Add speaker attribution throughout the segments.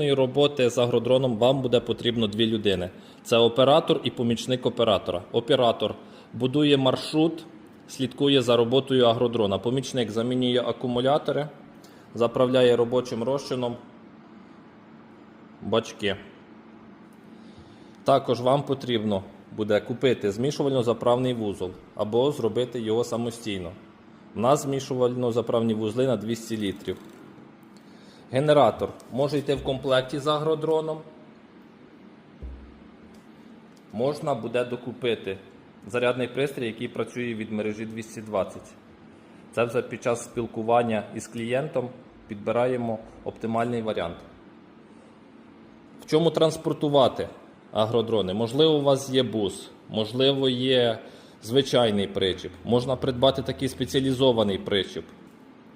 Speaker 1: роботи з агродроном вам буде потрібно дві людини: це оператор і помічник оператора. Оператор будує маршрут, слідкує за роботою агродрона. Помічник замінює акумулятори, заправляє робочим розчином бачки. Також вам потрібно буде купити змішувально-заправний вузол або зробити його самостійно. У нас змішувально-заправні вузли на 200 літрів. Генератор може йти в комплекті з агродроном. Можна буде докупити зарядний пристрій, який працює від мережі 220. Це вже під час спілкування із клієнтом підбираємо оптимальний варіант. В чому транспортувати агродрони? Можливо, у вас є бус, можливо, є звичайний причіп. Можна придбати такий спеціалізований причіп,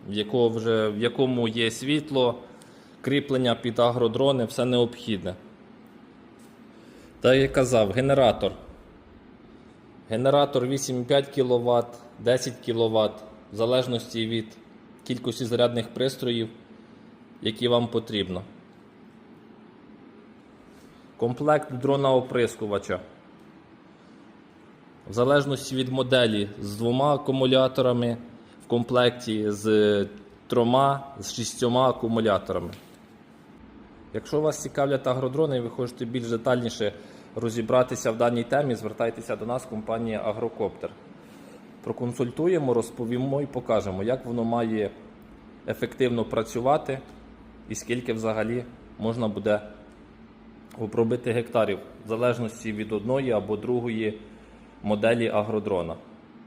Speaker 1: в, якого вже, в якому є світло, кріплення під агродрони, все необхідне. Та як казав, генератор. Генератор 8,5 кВт, 10 кВт, в залежності від кількості зарядних пристроїв, які вам потрібно. Комплект дрона оприскувача. В залежності від моделі з двома акумуляторами, комплекті з трьома, з шістьома акумуляторами. Якщо вас цікавлять агродрони і ви хочете більш детальніше розібратися в даній темі, звертайтеся до нас, компанія Агрокоптер. Проконсультуємо, розповімо і покажемо, як воно має ефективно працювати і скільки взагалі можна буде обробити гектарів в залежності від одної або другої моделі агродрона.